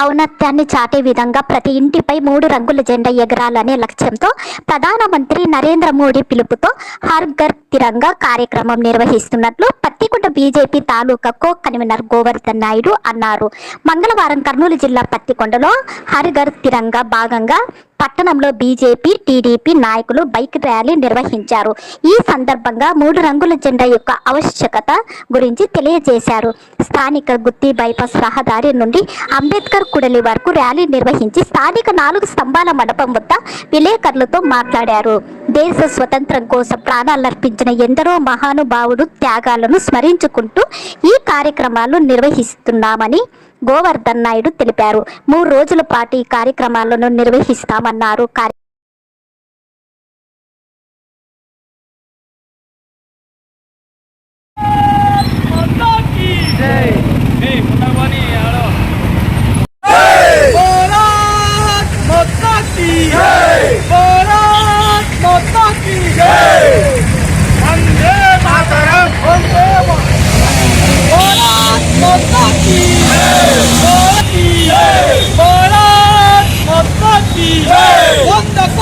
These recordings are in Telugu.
ఔన్నత్యాన్ని చాటే విధంగా ప్రతి ఇంటిపై మూడు రంగుల జెండా ఎగరాలనే లక్ష్యంతో ప్రధానమంత్రి నరేంద్ర మోడీ పిలుపుతో హర్ ఘర్ తిరంగా కార్యక్రమం నిర్వహిస్తున్నట్లు పత్తికొండ బీజేపీ తాలూకా కో కన్వీనర్ గోవర్ధన్ నాయుడు అన్నారు. మంగళవారం కర్నూలు జిల్లా పత్తికొండలో హరిగర్ తిరంగా భాగంగా పట్టణంలో బీజేపీ టీడీపీ నాయకులు బైక్ ర్యాలీ నిర్వహించారు. ఈ సందర్భంగా మూడు రంగుల జెండా యొక్క ఆవశ్యకత గురించి తెలియజేశారు. స్థానిక గుత్తి బైపాస్ రహదారి నుండి అంబేద్కర్ కుడలి వరకు ర్యాలీ నిర్వహించి స్థానిక నాలుగు స్తంభాల మండపం వద్ద విలేకరులతో మాట్లాడారు. దేశ స్వతంత్రం కోసం ప్రాణాలర్పించిన ఎందరో మహానుభావుడు త్యాగాలను స్మరించుకుంటూ ఈ కార్యక్రమాలు నిర్వహిస్తున్నామని గోవర్ధన్ నాయుడు తెలిపారు. మూడు రోజుల పాటు ఈ కార్యక్రమాలను నిర్వహిస్తామన్నారు.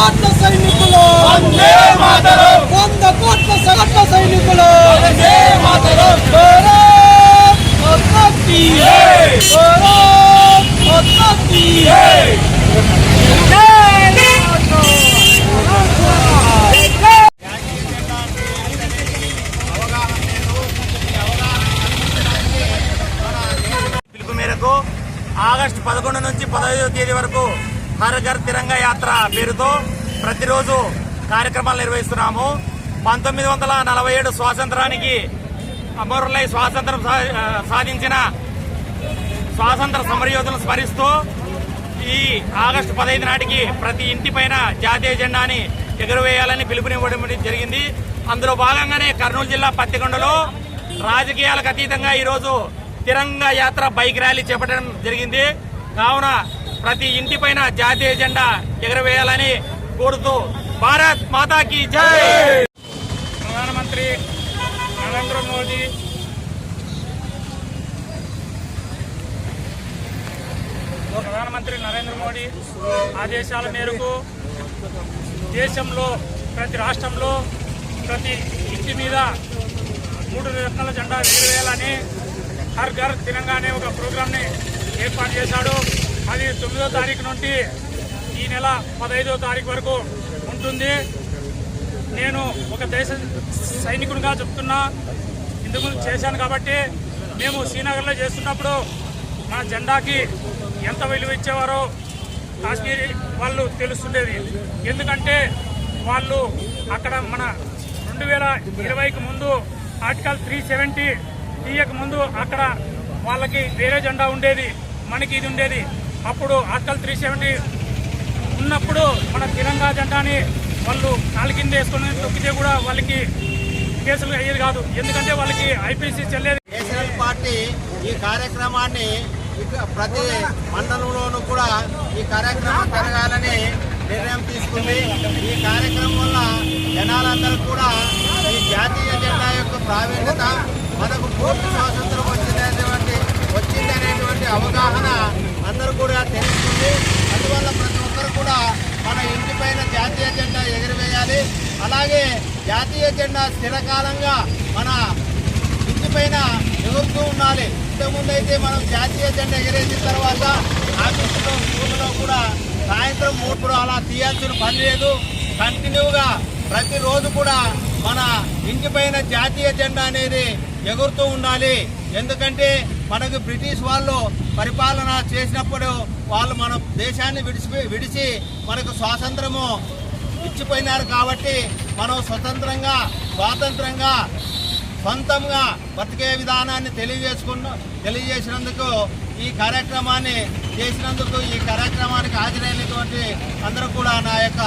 కోట్ల సైనికులు. వందే కోట్ల సగట్ల సైనికులు. పిలుపు మేరకు ఆగస్టు పదకొండు నుంచి పదహైదవ తేదీ వరకు హర్ ఘర్ తిరంగా యాత్ర పేరుతో ప్రతిరోజు కార్యక్రమాలు నిర్వహిస్తున్నాము. పంతొమ్మిది వందల నలభై ఏడు స్వాతంత్రానికి అమరులై స్వాతంత్రం సా- సాధించిన స్వాతంత్ర సమరయోధులను స్మరిస్తూ ఈ ఆగస్టు పదహైదు నాటికి ప్రతి ఇంటి పైన జాతీయ జెండాని ఎగురవేయాలని పిలుపునివ్వడం జరిగింది. అందులో భాగంగానే కర్నూలు జిల్లా పత్తికొండలో రాజకీయాలకు అతీతంగా ఈరోజు తిరంగా యాత్ర బైక్ ర్యాలీ చేపట్టడం జరిగింది. కావున ప్రతి ఇంటిపైన జాతీయ జెండా ఎగురవేయాలని కోరుతూ భారత్ మాతాకి జై! ప్రధానమంత్రి నరేంద్ర మోదీ. ప్రధానమంత్రి నరేంద్ర మోడీ ఆదేశాల మేరకు దేశంలో ప్రతి రాష్ట్రంలో ప్రతి ఇంటి మీద మూడు రకాల జెండా ఎగురవేయాలని హర్ ఘర్ తిరంగా ఒక ప్రోగ్రామ్ని ఏర్పాటు చేశాడు. అది తొమ్మిదో తారీఖు నుండి ఈ నెల పదహైదో తారీఖు వరకు ఉంటుంది. నేను ఒక దేశ సైనికునిగా చెప్తున్నా. ఇంతకుముందు చేశాను కాబట్టి మేము శ్రీనగర్లో చేస్తున్నప్పుడు మా జెండాకి ఎంత విలువ ఇచ్చేవారో కాశ్మీరీ వాళ్ళు తెలుస్తుండేది ఎందుకంటే వాళ్ళు అక్కడ మన రెండు వేల ఇరవైకి ముందు ఆర్టికల్ త్రీ సెవెంటీ తీయక ముందు అక్కడ వాళ్ళకి వేరే జెండా ఉండేది. మనకి ఇది ఉండేది. అప్పుడు ఆర్టికల్ త్రీ సెవెంటీ ఉన్నప్పుడు మన తిరంగా జెండాని వాళ్ళు కాలు కింద వేసుకొని తొక్కితే కూడా వాళ్ళకి కేసులు అయ్యేది కాదు. ఎందుకంటే వాళ్ళకి ఐపీసీ చెల్లేదు. నేషనల్ పార్టీ ఈ కార్యక్రమాన్ని ప్రతి మండలంలోనూ కూడా ఈ కార్యక్రమం జరగాలని నిర్ణయం తీసుకుంది. ఈ కార్యక్రమం వల్ల జనాలందరూ కూడా ఈ జాతీయ జెండా యొక్క ప్రావీణ్యత మనకు పూర్తి స్వాతంత్రం వచ్చినటువంటి వచ్చిందనేటువంటి అవగాహన అందరూ కూడా తెలుస్తుంది అందువల్ల ప్రతి ఒక్కరు కూడా మన ఇంటి పైన జాతీయ జెండా ఎగురవేయాలి అలాగే జాతీయ జెండా స్థిరకాలంగా మన ఇంటి పైన ఎగురుతూ ఉండాలి. ఇంతకుముందు అయితే మనం జాతీయ జెండా ఎగరేసిన తర్వాత ఆఫీసులో స్కూల్లో కూడా సాయంత్రం మూడు అలా తీయాల్సిన పని లేదు. కంటిన్యూగా ప్రతిరోజు కూడా మన ఇంటి పైన జాతీయ జెండా అనేది ఎగురుతూ ఉండాలి. ఎందుకంటే మనకు బ్రిటిష్ వాళ్ళు పరిపాలన చేసినప్పుడు వాళ్ళు మన దేశాన్ని విడిచి విడిచి మనకు స్వాతంత్రము ఇచ్చిపోయినారు కాబట్టి మనం స్వతంత్రంగా స్వాతంత్రంగా సొంతంగా బతికే విధానాన్ని తెలియజేసుకున్న తెలియజేసినందుకు ఈ కార్యక్రమాన్ని చేసినందుకు ఈ కార్యక్రమానికి హాజరైనటువంటి అందరూ కూడా నా యొక్క